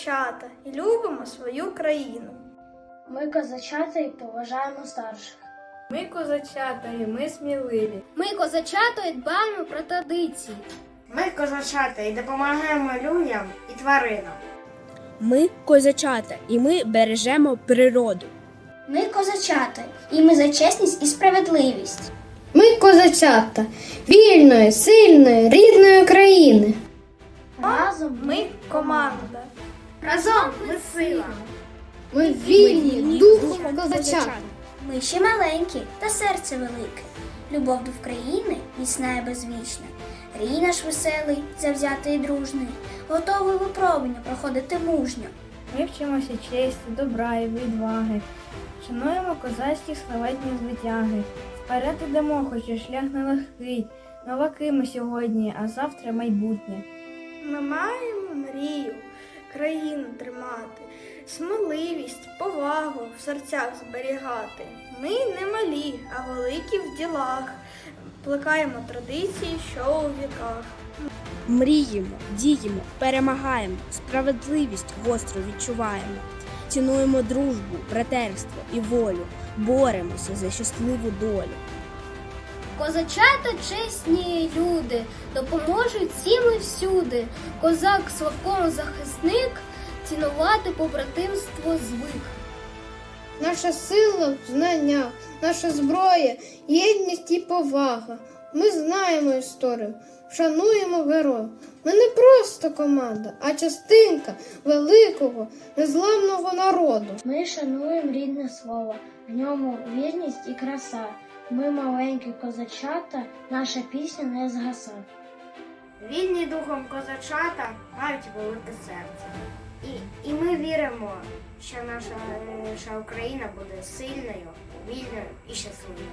козачата і любимо свою країну. Ми козачата і поважаємо старших. Ми козачата і ми сміливі. Ми козачата і дбаємо про традиції. Ми козачата і допомагаємо людям і тваринам. Ми козачата, і ми бережемо природу. Ми козачата, і ми за чесність і справедливість. Ми козачата вільної, сильної, рідної країни. Разом Ми команда. Разом ми сила. Ми вільні духом козачата. Ми ще маленькі, та серце велике. Любов до України міцна і безвічна. Рій наш веселий, завзятий і дружний, готовий випробування проходити мужньо. Ми вчимося честі, добра і відваги. Шануємо козацькі славетні звитяги. Вперед ідемо, хоч і шлях нелегкий. Новаки ми сьогодні, а завтра майбутнє. Ми маємо мрію країну тримати, сміливість, повагу в серцях зберігати. Ми не малі, а великі в ділах. Плекаємо традиції, що у віках. Мріємо, діємо, перемагаємо, справедливість гостро відчуваємо. Цінуємо дружбу, братерство і волю, боремося за щасливу долю. Козачата чесні люди, допоможуть всім і всюди. Козак слабкому захисник, цінувати побратимство звик. Наша сила в знаннях, наша зброя, єдність і повага. Ми знаємо історію, шануємо героїв. Ми не просто команда, а частинка великого, незламного народу. Ми шануємо рідне слово, в ньому вірність і краса. Ми маленькі козачата, наша пісня не згаса. Вільні духом козачата мають велике серце. І, і ми віримо, що наша, наша Україна буде сильною, вільною і щасливою.